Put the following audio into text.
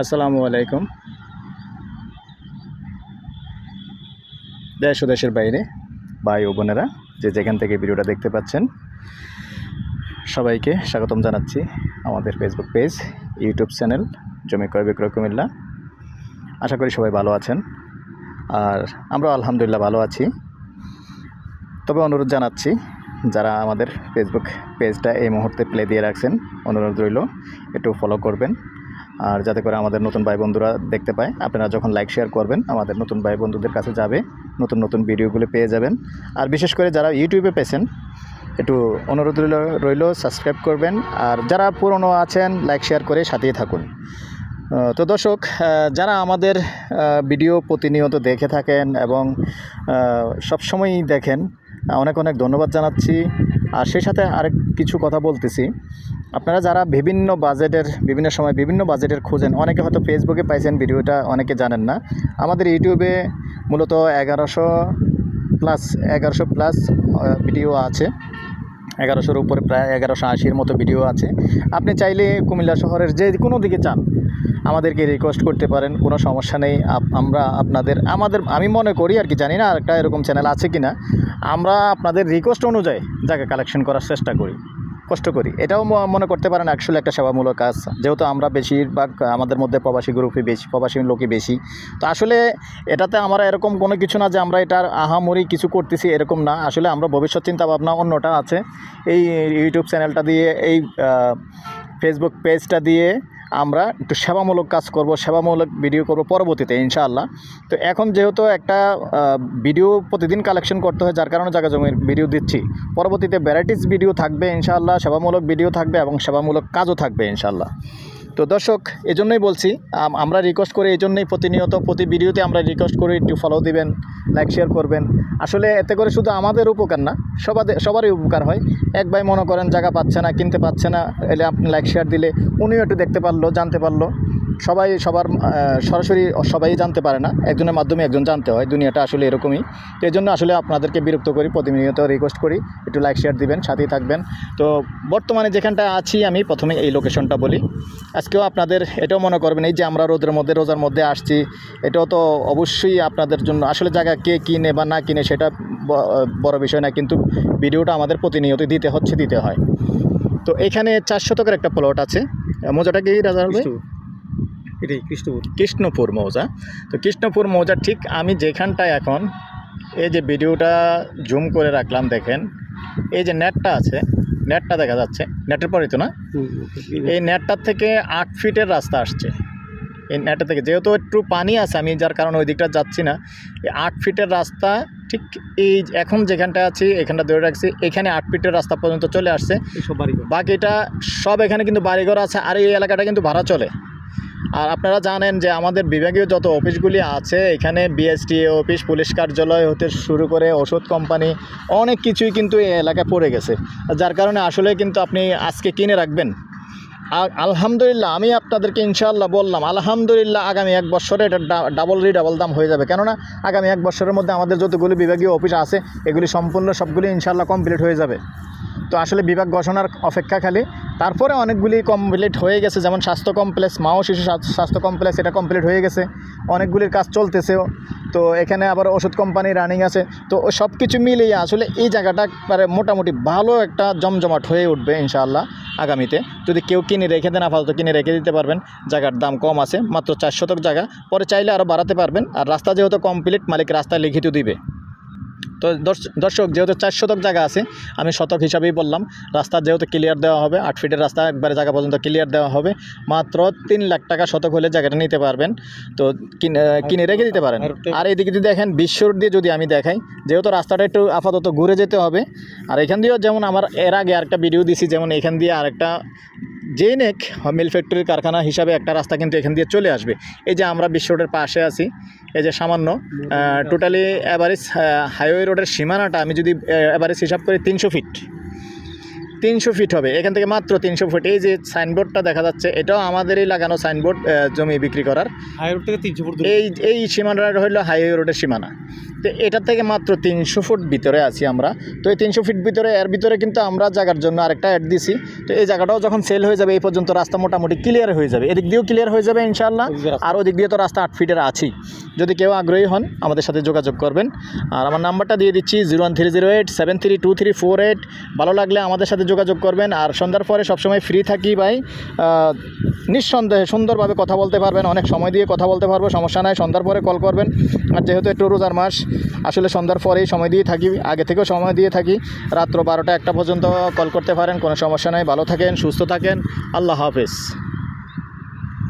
আসসালামু আলাইকুম। দেশ ও দেশের বাইরে ভাই ও বোনেরা, যে যেখান থেকে ভিডিওটা দেখতে পাচ্ছেন, সবাইকে স্বাগতম জানাচ্ছি আমাদের ফেসবুক পেজ ইউটিউব চ্যানেল জমি ক্রয় বিক্রয় কুমিল্লা। আশা করি সবাই ভালো আছেন। আর আমরা আলহামদুলিল্লাহ ভালো আছি। তবে অনুরোধ জানাচ্ছি, যারা আমাদের ফেসবুক পেজটা এই মুহূর্তে প্লে দিয়ে রাখছেন, অনুরোধ রইল, একটু ফলো করবেন। আর যাতে করে আমাদের নতুন ভাই বন্ধুরা দেখতে পায়, আপনারা যখন লাইক শেয়ার করবেন, আমাদের নতুন ভাই বন্ধুদের কাছে যাবে, নতুন নতুন ভিডিওগুলো পেয়ে যাবেন। আর বিশেষ করে যারা ইউটিউবে পেয়েছেন, একটু অনুরোধ রইল রইল সাবস্ক্রাইব করবেন। আর যারা পুরনো আছেন লাইক শেয়ার করে সাথেই থাকুন। তো দর্শক যারা আমাদের ভিডিও প্রতিনিয়ত দেখে থাকেন এবং সবসময়ই দেখেন অনেক অনেক ধন্যবাদ জানাচ্ছি। আর সেই সাথে আরেক কিছু কথা বলতেছি। আপনারা যারা বিভিন্ন বাজেটের, বিভিন্ন সময় বিভিন্ন বাজেটের খোঁজেন, অনেকে হয়তো ফেসবুকে পাইছেন ভিডিওটা, অনেকে জানেন না। আমাদের ইউটিউবে মূলত এগারোশো প্লাস এগারোশো প্লাস ভিডিও আছে। এগারোশোর উপরে প্রায় এগারোশো আশির মতো ভিডিও আছে। আপনি চাইলে কুমিল্লা শহরের যে কোনো দিকে চান, আমাদেরকে রিকোয়েস্ট করতে পারেন, কোনো সমস্যা নেই। আমরা আপনাদের, আমাদের, আমি মনে করি আর কি, জানি না একটা এরকম চ্যানেল আছে কি না আমরা আপনাদের রিকোয়েস্ট অনুযায়ী জায়গা কালেকশন করার চেষ্টা করি। কষ্ট করি। এটাও মনে করতে পারেন অ্যাকচুয়ালি একটা সেবামূলক কাজ। যেহেতু আমরা বেশিরভাগ, আমাদের মধ্যে প্রবাসী গ্রুপই বেশি, প্রবাসী লোকই বেশি। তো আসলে এটাতে আমরা এরকম কোনো কিছু না যে আমরা এটার আহামরি কিছু করতেছি এরকম না। আসলে আমরা ভবিষ্যৎ চিন্তা ভাবনা অন্যটা আছে। এই ইউটিউব চ্যানেলটা দিয়ে, এই ফেসবুক পেজটা দিয়ে আমরা একটু সেবামূলক কাজ করব, সেবামূলক ভিডিও করব পরবর্তীতে, ইনশাআল্লাহ। তো এখন যেহেতু একটা ভিডিও প্রতিদিন কালেকশন করতে হয়, যার কারণে জায়গা জমির ভিডিও দিচ্ছি। পরবর্তীতে ভ্যারাইটিস ভিডিও থাকবে, ইনশাআল্লাহ, সেবামূলক ভিডিও থাকবে এবং সেবামূলক কাজও থাকবে, ইনশাআল্লাহ। তো দর্শক, এজন্যই বলছি আমরা রিকোয়েস্ট করি, এজন্যই জন্যই প্রতিনিয়ত প্রতি ভিডিওতে আমরা রিকোয়েস্ট করি, একটু ফলো দিবেন লাইক শেয়ার করবেন। আসলে এতে করে শুধু আমাদের উপকার না, সবাদের সবারই উপকার হয়। এক ভাই মনে করেন, জায়গা পাচ্ছে না, কিনতে পাচ্ছে না, এলে আপনি লাইক শেয়ার দিলে উনিও একটু দেখতে পারল, জানতে পারল। সবাই সবার সরাসরি সবাই জানতে পারে না। একজনের মাধ্যমে একজন জানতে হয়, দুনিয়াটা আসলে এরকমই। তো এই জন্য আসলে আপনাদেরকে বিরক্ত করি, প্রতিনিয়ত রিকোয়েস্ট করি, একটু লাইক শেয়ার দিবেন, সাথেই থাকবেন। তো বর্তমানে যেখানটা আছি আমি, প্রথমে এই লোকেশনটা বলি। আজকেও আপনাদের এটাও মনে করবেন, এই যে আমরা রোদের মধ্যে, রোজার মধ্যে আসছি, এটাও তো অবশ্যই আপনাদের জন্য, আসলে জায়গা কে কিনে বা না কিনে সেটা বড় বিষয় না, কিন্তু ভিডিওটা আমাদের প্রতিনিয়ত দিতে হচ্ছে, দিতে হয়। তো এখানে চার শতকের একটা প্লট আছে। মজাটা কি রাজা এটাই কৃষ্ণপুর। কৃষ্ণপুর মৌজা। তো কৃষ্ণপুর মৌজা ঠিক আমি যেখানটায় এখন এই যে ভিডিওটা জুম করে রাখলাম দেখেন এই যে নেটটা আছে নেটটা দেখা যাচ্ছে নেটের পরেই তো না? এই নেটটার থেকে আট ফিটের রাস্তা আসছে। এই নেটটা থেকে যেহেতু একটু পানি আছে আমি যার কারণে ওই দিকটা যাচ্ছি না এই আট ফিটের রাস্তা ঠিক এই এখন যেখানটা আছি এখানটা ধরে রাখছি এখানে আট ফিটের রাস্তা পর্যন্ত চলে আসছে। বাকিটা সব এখানে কিন্তু বাড়িঘর আছে আর এই এলাকাটা কিন্তু ভাড়া চলে। আর আপনারা জানেন যে আমাদের বিভাগীয় যত অফিসগুলি আছে, এখানে বিএসটিএ অফিস, পুলিশ কার্যালয় হতে শুরু করে ওষুধ কোম্পানি, অনেক কিছুই কিন্তু এই এলাকায় পড়ে গেছে। যার কারণে আসলে কিন্তু আপনি আজকে কিনে রাখবেন। আলহামদুলিল্লাহ, আমি আপনাদেরকে ইনশাআল্লাহ বললাম, আলহামদুলিল্লাহ আগামী এক বছরে এটা ডাবল রি ডাবল দাম হয়ে যাবে। কেননা, আগামী এক বছরের মধ্যে আমাদের যতগুলি বিভাগীয় অফিস আছে, এগুলি সম্পূর্ণ সবগুলি ইনশাআল্লাহ কমপ্লিট হয়ে যাবে। তো আসলে বিভাগ ঘোষণার অপেক্ষা খালি। তারপরে অনেকগুলি কমপ্লিট হয়ে গেছে, যেমন স্বাস্থ্য কমপ্লেক্স মা ও শিশু স্বাস্থ্য- কমপ্লেক্স এটা কমপ্লিট হয়ে গেছে। অনেকগুলির কাজ চলতেছেও তো এখানে আবার ওষুধ কোম্পানি রানিং আছে। তো সব কিছু মিলিয়ে আসলে এই জায়গাটা মানে মোটামুটি ভালো একটা জমজমাট হয়ে উঠবে ইনশাআল্লাহ আগামীতে। যদি কেউ কিনে রেখে দেন, আপাতত কিনে রেখে দিতে পারবেন। জায়গার দাম কম আছে, মাত্র চার শতক জায়গা। পরে চাইলে আরও বাড়াতে পারবেন। আর রাস্তা যেহেতু কমপ্লিট মালিক রাস্তায় লিখিত দিবে। তো দর্শ- দর্শক যেহেতু চার শতক জায়গা আছে আমি শতক হিসাবেই বললাম। রাস্তা যেহেতু ক্লিয়ার দেওয়া হবে আট ফিটের রাস্তা একবারে জায়গা পর্যন্ত ক্লিয়ার দেওয়া হবে। মাত্র তিন লাখ টাকা শতক হলে জায়গাটা নিতে পারবেন। তো কিনে কিনে রেখে দিতে পারেন। আর এইদিকে যদি দেখেন বিশ্বর দিয়ে যদি আমি দেখাই যেহেতু রাস্তাটা একটু আপাতত ঘুরে যেতে হবে আর এখান দিয়েও যেমন আমার এর আগে আরেকটা ভিডিও দিছি যেমন এখান দিয়ে আরেকটা যেই নেক মিল ফ্যাক্টরির কারখানা হিসাবে একটা রাস্তা কিন্তু এখান দিয়ে চলে আসবে। এই যে আমরা বিশ্ব রোডের পাশে আছি এই যে সামান্য টোটালি অ্যাভারেজ হাইওয়ে রোডের সীমানাটা আমি যদি অ্যাভারেজ হিসাব করি তিনশো ফিট তিনশো ফিট হবে। এখান থেকে মাত্র তিনশো ফুট এই যে সাইনবোর্ডটা দেখা যাচ্ছে এটাও আমাদেরই লাগানো সাইনবোর্ড জমি বিক্রি করার। হাই রোড থেকে তিনশো ফুট এই এই সীমানাটা হলো হাইওয়ে রোডের সীমানা। তো এটা থেকে মাত্র তিনশো ফুট ভিতরে আছি আমরা। তো এই তিনশো ফিট ভিতরে এর ভিতরে কিন্তু আমরা জায়গার জন্য আরেকটা অ্যাড দিছি। তো এই জায়গাটাও যখন সেল হয়ে যাবে এই পর্যন্ত রাস্তা মোটামুটি ক্লিয়ার হয়ে যাবে। এদিক দিয়েও ক্লিয়ার হয়ে যাবে ইনশাল্লাহ। আর ওদিক দিয়ে তো রাস্তা আট ফিটের আছেই। যদি কেউ আগ্রহী হন আমাদের সাথে যোগাযোগ করবেন। আর আমার নাম্বারটা দিয়ে দিচ্ছি zero one three zero eight seven three two three four eight ভালো লাগলে আমাদের সাথে যোগাযোগ করবেন আর সন্ধ্যার পরে সবসময় ফ্রি থাকি ভাই। নিঃসন্দেহে সুন্দরভাবে কথা বলতে পারবেন, অনেক সময় দিয়ে কথা বলতে পারব, সমস্যা নাই, সন্ধ্যার পরে কল করবেন। আর যেহেতু একটু রোজার মাস, আসলে সন্ধ্যার পরেই সময় দিয়ে থাকি, আগে থেকেও সময় দিয়ে থাকি। রাত্র বারোটা একটা পর্যন্ত কল করতে পারেন, কোনো সমস্যা নাই, ভালো থাকেন, সুস্থ থাকেন, আল্লাহ হাফেজ।